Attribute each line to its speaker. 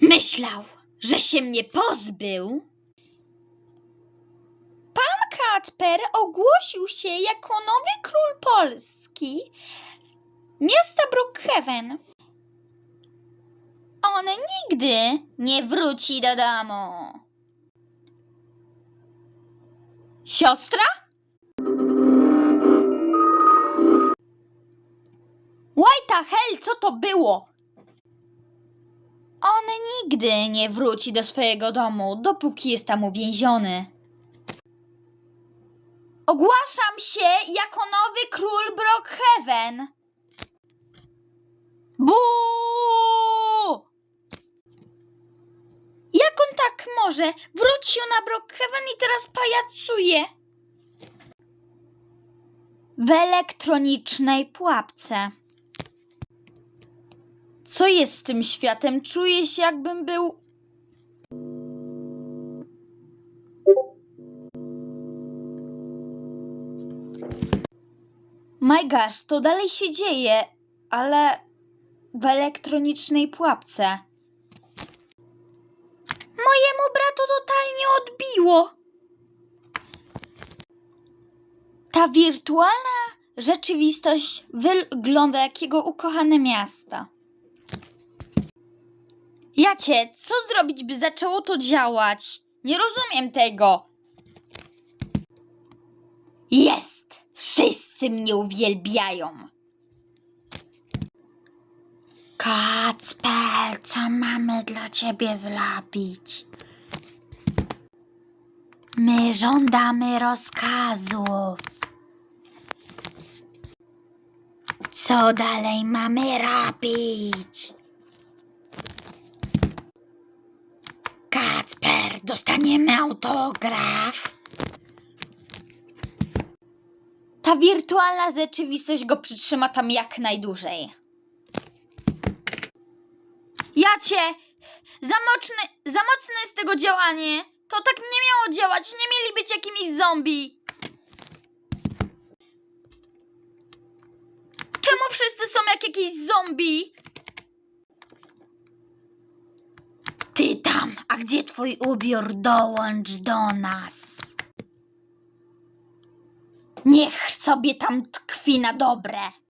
Speaker 1: Myślał, że się mnie pozbył. Pan Kacper ogłosił się jako nowy król Polski miasta Brookhaven. On nigdy nie wróci do domu. Siostra? White hell, co to było? On nigdy nie wróci do swojego domu, dopóki jest tam uwięziony. Ogłaszam się jako nowy król Brookhaven. Buu! Jak on tak może? Wrócił na Brookhaven i teraz pajacuje. W elektronicznej pułapce. Co jest z tym światem? Czuję się, jakbym był. My gosh, to dalej się dzieje, ale w elektronicznej pułapce. Mojemu bratu totalnie odbiło. Ta wirtualna rzeczywistość wygląda jak jego ukochane miasto. Jacie, co zrobić, by zaczęło to działać? Nie rozumiem tego. Jest! Wszyscy mnie uwielbiają. Kacper, co mamy dla ciebie zrobić? My żądamy rozkazów. Co dalej mamy robić? Kacper, dostaniemy autograf. Ta wirtualna rzeczywistość go przytrzyma tam jak najdłużej. Jacie! Za mocne, za mocne jest tego działanie! To tak nie miało działać, nie mieli być jakimiś zombie! Czemu wszyscy są jak jakieś zombie? Ty tam, a gdzie twój ubiór? Dołącz do nas. Niech sobie tam tkwi na dobre.